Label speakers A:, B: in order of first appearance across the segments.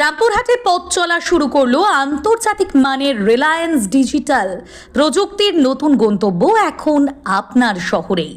A: রামপুরহাটে পথ চলা শুরু করল আন্তর্জাতিক মানের রিলায়েন্স ডিজিটাল। প্রযুক্তির নতুন গন্তব্য এখন আপনার শহরেই।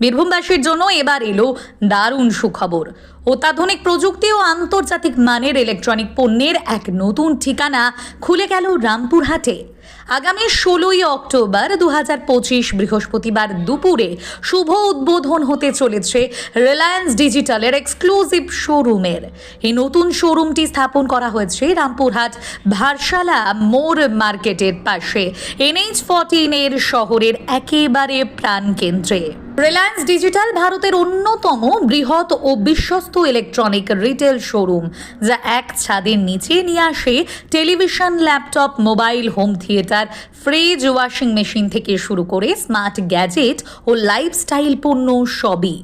A: বীরভূমবাসীর জন্য এবার এলো দারুণ সুখবর। অত্যাধুনিক প্রযুক্তি ও আন্তর্জাতিক মানের ইলেকট্রনিক পণ্যের এক নতুন ঠিকানা খুলে গেল রামপুরহাটে। আগামী ষোলোই অক্টোবর দু হাজার পঁচিশ বৃহস্পতিবার দুপুরে শুভ উদ্বোধন হতে চলেছে রিলায়েন্স ডিজিটালের এক্সক্লুসিভ শোরুমের এই নতুন শোরুমটি স্থাপন করা হয়েছে রামপুরহাট ভারসালা মোর মার্কেটের পাশে। এনএইচ ফর্টিন এর শহরের একেবারে প্রাণকেন্দ্রে। রিলায়েন্স ডিজিটাল ভারতের অন্যতম বৃহৎ ও বিশ্বস্ত ইলেকট্রনিক রিটেল শোরুম যা এক ছাদের নিচে নিয়ে আসে television, laptop, mobile home theatre fridge washing machine থেকে শুরু করে স্মার্ট গ্যাজেট ও লাইফস্টাইল পণ্য সবই।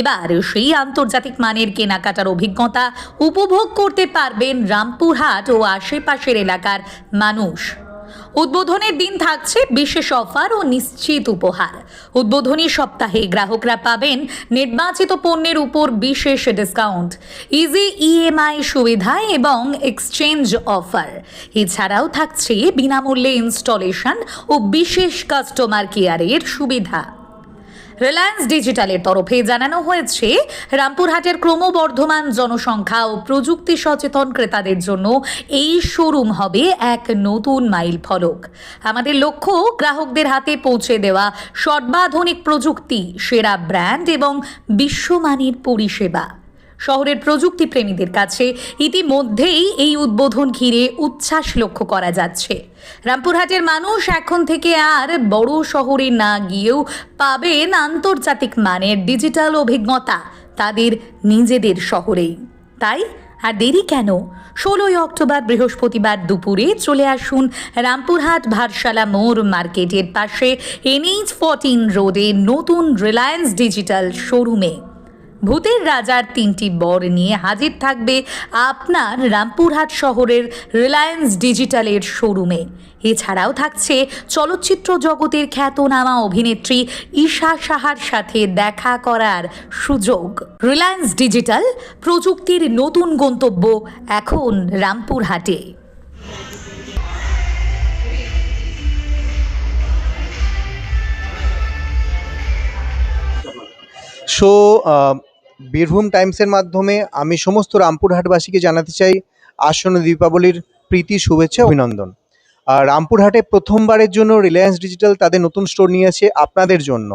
A: এবার সেই আন্তর্জাতিক মানের কেনাকাটার অভিজ্ঞতা উপভোগ করতে পারবেন রামপুরহাট ও আশেপাশের এলাকার মানুষ। উদ্বোধনের দিন থাকছে বিশেষ অফার ও নিশ্চিত উপহার। উদ্বোধনী সপ্তাহে গ্রাহকরা পাবেন নির্বাচিত পণ্যের উপর বিশেষ ডিসকাউন্ট ইজি ইএমআই সুবিধা এবং এক্সচেঞ্জ অফার এছাড়াও থাকছে বিনামূল্যে ইনস্টলেশন ও বিশেষ কাস্টমার কেয়ারের সুবিধা। রিলায়েন্স ডিজিটালের তরফে জানানো হয়েছে, রামপুরহাটের ক্রমবর্ধমান জনসংখ্যা ও প্রযুক্তি সচেতন ক্রেতাদের জন্য এই শোরুম হবে এক নতুন মাইল ফলক। আমাদের লক্ষ্য, গ্রাহকদের হাতে পৌঁছে দেওয়া সর্বাধুনিক প্রযুক্তি, সেরা ব্র্যান্ড এবং বিশ্বমানের পরিষেবা। শহরের প্রযুক্তি প্রেমীদের কাছে ইতিমধ্যেই এই উদ্বোধন ঘিরে উচ্ছ্বাস লক্ষ্য করা যাচ্ছে। রামপুরহাটের মানুষ এখন থেকে আর বড় শহরে না গিয়েও পাবেন আন্তর্জাতিক মানের ডিজিটাল অভিজ্ঞতা তাদের নিজেদের শহরেই। তাই আর দেরি কেন? ষোলোই অক্টোবর বৃহস্পতিবার দুপুরে চলে আসুন রামপুরহাট ভারসালা মোড় মার্কেটের পাশে এনএইচ ফোরটিন রোডে নতুন রিলায়েন্স ডিজিটাল শোরুমে। ভূতের রাজার তিনটি বর নিয়ে হাজির থাকবে আপনার রামপুরহাট শহরের রিলায়েন্স ডিজিটালের শোরুমে। এছাড়াও থাকছে চলচ্চিত্র জগতের খ্যাতনামা অভিনেত্রী ঈশা সাহার সাথে দেখা করার সুযোগ। রিলায়েন্স ডিজিটাল প্রযুক্তির নতুন গন্তব্য এখন রামপুরহাটে।
B: সো বীরভূম টাইমসের মাধ্যমে আমি সমস্ত রামপুরহাটবাসীকে জানাতে চাই আসন্ন দীপাবলির প্রীতি, শুভেচ্ছা, অভিনন্দন। আর রামপুরহাটে প্রথমবারের জন্য রিলায়েন্স ডিজিটাল তাদের নতুন স্টোর নিয়েছে আপনাদের জন্য।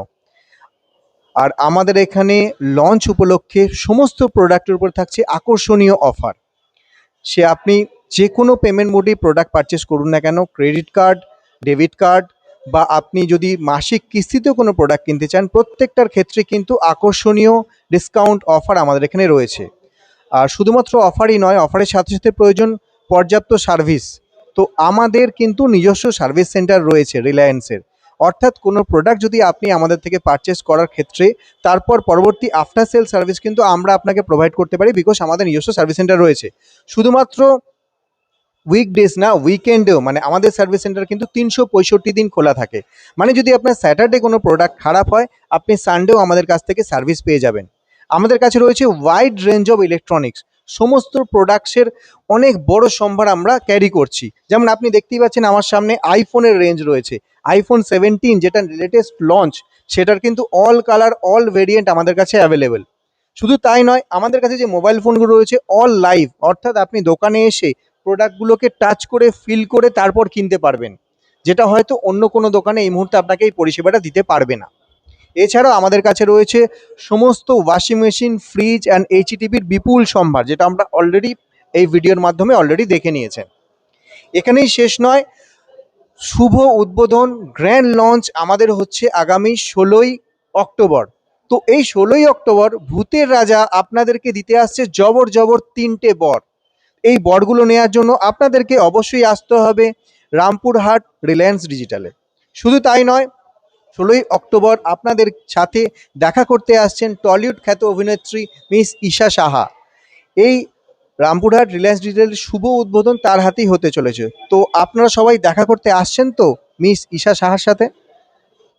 B: আর আমাদের এখানে লঞ্চ উপলক্ষে সমস্ত প্রোডাক্টের উপর থাকছে আকর্ষণীয় অফার সে আপনি যে কোনো পেমেন্ট মোডেই প্রোডাক্ট পারচেস করুন না কেন ক্রেডিট কার্ড ডেবিট কার্ড বা আপনি যদি মাসিক কিস্তিতেও কোনো প্রোডাক্ট কিনতে চান, প্রত্যেকটার ক্ষেত্রে কিন্তু আকর্ষণীয় ডিসকাউন্ট অফার আমাদের এখানে রয়েছে। আর শুধুমাত্র অফারই নয় অফারের সাথে সাথে প্রয়োজন পর্যাপ্ত সার্ভিস তো আমাদের কিন্তু নিজস্ব সার্ভিস সেন্টার রয়েছে রিলায়েন্সের অর্থাৎ কোনো প্রোডাক্ট যদি আপনি আমাদের থেকে পারচেস করার ক্ষেত্রে, তারপর পরবর্তী আফটার সেল সার্ভিস কিন্তু আমরা আপনাকে প্রোভাইড করতে পারি বিকজ আমাদের নিজস্ব সার্ভিস সেন্টার রয়েছে। শুধুমাত্র উইকডেজ না উইকেন্ডেও মানে আমাদের সার্ভিস সেন্টার কিন্তু তিনশো পঁয়ষট্টি দিন খোলা থাকে। মানে যদি আপনার স্যাটারডে কোনো প্রোডাক্ট খারাপ হয়, আপনি সানডেও আমাদের কাছ থেকে সার্ভিস পেয়ে যাবেন। আমাদের কাছে রয়েছে ওয়াইড রেঞ্জ অফ ইলেকট্রনিক্স সমস্ত প্রোডাক্টসের অনেক বড় সম্ভার আমরা ক্যারি করছি। যেমন আপনি দেখতেই পাচ্ছেন আমার সামনে আইফোনের রেঞ্জ রয়েছে। আইফোন সেভেন্টিন যেটা লেটেস্ট লঞ্চ সেটার কিন্তু অল কালার অল ভেরিয়েন্ট আমাদের কাছে অ্যাভেলেবেল শুধু তাই নয়, আমাদের কাছে যে মোবাইল ফোনগুলো রয়েছে অল লাইভ অর্থাৎ আপনি দোকানে এসে প্রোডাক্টগুলোকে টাচ করে ফিল করে তারপর কিনতে পারবেন। যেটা হয়তো অন্য কোনো দোকানে এই মুহূর্তে আপনাকে এই পরিষেবাটা দিতে পারবে না। এছাড়াও আমাদের কাছে রয়েছে সমস্ত ওয়াশিং মেশিন ফ্রিজ অ্যান্ড এইচটিভির বিপুল সম্ভার, যেটা আমরা অলরেডি এই ভিডিওর মাধ্যমে অলরেডি দেখে নিয়েছেন। এখানেই শেষ নয়, শুভ উদ্বোধন গ্র্যান্ড লঞ্চ আমাদের হচ্ছে আগামী ষোলোই অক্টোবর। তো এই ষোলোই অক্টোবর ভূতের রাজা আপনাদেরকে দিতে আসছে জবর জবর তিনটে বর। এই বরগুলো নেওয়ার জন্য আপনাদেরকে অবশ্যই আসতে হবে রামপুরহাট রিলায়েন্স ডিজিটালে। শুধু তাই নয়, ষোলোই অক্টোবর আপনাদের সাথে দেখা করতে আসছেন টলিউড খ্যাত অভিনেত্রী মিস ঈশা সাহা। এই রামপুরহাট রিলায়েন্স ডিজিটালের শুভ উদ্বোধন তার হাতেই হতে চলেছে। তো আপনারা সবাই দেখা করতে আসছেন তো মিস ঈশা সাহার সাথে?